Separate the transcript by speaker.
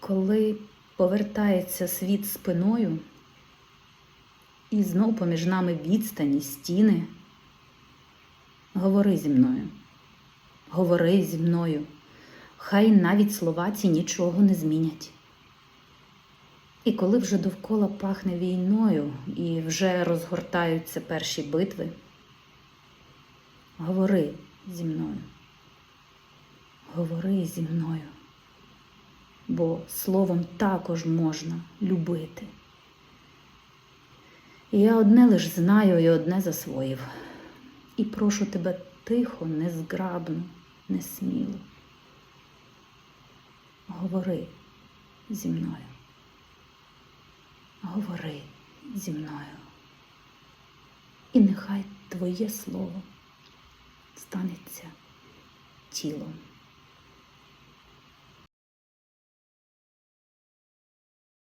Speaker 1: Коли повертається світ спиною, і знов поміж нами відстані, стіни, говори зі мною, говори зі мною, хай навіть слова ці нічого не змінять. І коли вже довкола пахне війною і вже розгортаються перші битви, говори зі мною, говори зі мною, бо словом також можна любити. І я одне лиш знаю і одне засвоїв, і прошу тебе тихо, незграбно, несміло. Говори зі мною. Говори зі мною. І нехай твоє слово станеться тілом.